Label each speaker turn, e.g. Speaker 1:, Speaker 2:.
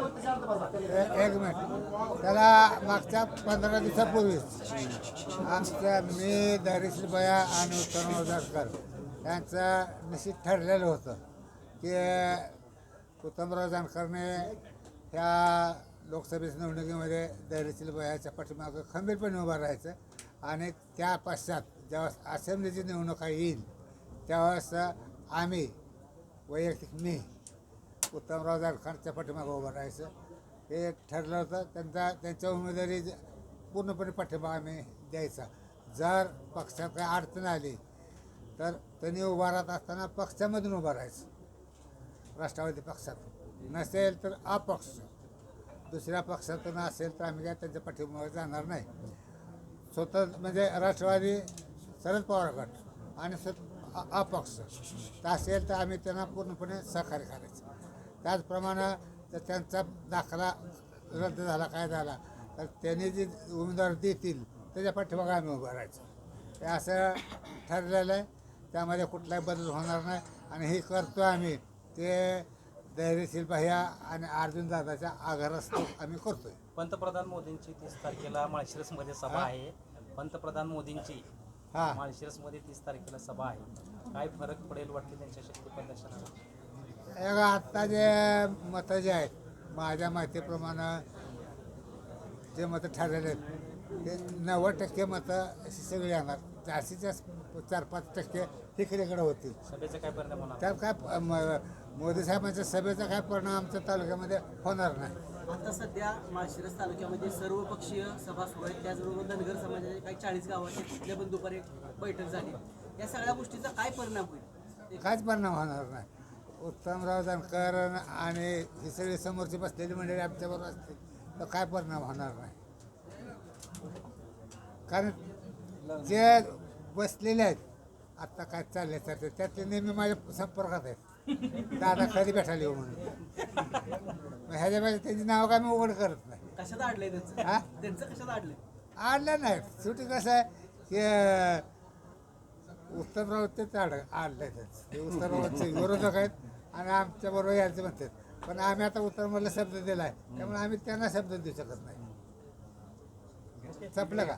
Speaker 1: एक मिनिट. त्याला मागच्या पंधरा दिवसापूर्वीच आमच्या मी धैर्यशील बया आणि उत्तम यांचं निश्चित ठरलेलं होतं की उत्तमराव जानकरने ह्या लोकसभेच्या निवडणुकीमध्ये धैर्यशील वयाच्या पाठीमागं खंबीरपणे उभं राहायचं आणि त्या पश्चात ज्यावेळेस असेंब्लीची निवडणुका येईल त्यावेळेस आम्ही वैयक्तिक मी उत्तमराव जानकरच्या पाठीमागं उभं राहायचं. हे ठरलं होतं. त्यांचा त्यांच्या उमेदवारी पूर्णपणे पाठिंबा आम्ही द्यायचा. जर पक्षात काही अडचण आली तर त्यांनी उभा राहत असताना पक्षामधून उभं राहायचं. राष्ट्रवादी पक्षात. नसेल तर अपक्ष. दुसऱ्या पक्षातून असेल तर आम्ही काय त्यांच्या पाठिंबावर जाणार नाही. स्वतः म्हणजे राष्ट्रवादी शरद पवार गट आणि स्वत अपक्ष. तर असेल तर आम्ही त्यांना पूर्णपणे सहकार्य करायचं. त्याचप्रमाणे जर त्यांचा दाखला रद्द झाला काय झाला तर त्यांनी जे उमेदवार देतील त्याच्या पाठीमागं आम्ही उभं राहायचं. हे असं ठरलेलं आहे. त्यामध्ये कुठलाही बदल होणार नाही. आणि हे करतो आम्ही. ते धैर्यशील भैया आणि अर्जुन दादाच्या आघारस्थान आम्ही करतोय.
Speaker 2: पंतप्रधान मोदींची तीस तारखेला माळशिरसमध्ये सभा? आहे. पंतप्रधान मोदींची
Speaker 1: हां.
Speaker 2: माळशिरसमध्ये तीस तारखेला सभा आहे. काय फरक पडेल वाटते त्यांच्या शक्ती प्रदर्शनाला
Speaker 1: हे बघा, आत्ता जे मतं जे आहेत माझ्या माहितीप्रमाणे जे मतं ठरलेले आहेत ते नव्वद टक्के मतं अशी सगळी येणार. जास्तीत जास्त चार पाच टक्के तिकडेकडे होतील.
Speaker 2: सभेचा काय परिणाम होणार?
Speaker 1: त्यात काय म- मोदी साहेबांच्या सभेचा काय परिणाम आमच्या तालुक्यामध्ये होणार नाही.
Speaker 3: आता सध्या माळशिरस तालुक्यामध्ये सर्वपक्षीय सभा सुरू आहेत. त्याचबरोबर धनगर समाजाच्या काही चाळीस गावाचे तिथल्या पण दुपारी एक बैठक झाली. या सगळ्या गोष्टीचा काय परिणाम होईल?
Speaker 1: काहीच परिणाम होणार नाही. उत्तमराव जानकर आणि ही सगळी समोरची बसलेली मंडळी आमच्याबरोबर असतील. तर काय परिणाम होणार नाही. कारण जे बसलेले आहेत आत्ता काय चालले तर त्यातले नेहमी माझ्या संपर्कात आहेत. दादा कधी भेटायला येऊ म्हणून. मग ह्याच्यामध्ये त्यांची नावं काय मी उघड करत नाही.
Speaker 3: कशात अडलंय
Speaker 1: हा?
Speaker 3: त्यांचं त्यांचं कशात अडलंय
Speaker 1: आणलं नाही. शेवटी कसं आहे की उत्तरराव तेच आड आणलं ते उत्तररावाचे विरोधक आहेत आणि आमच्या बरोबर यायचं म्हणतात पण आम्ही आता उत्तरमधला शब्द दिला आहे त्यामुळे आम्ही त्यांना शब्द देऊ शकत नाही. संपलं का?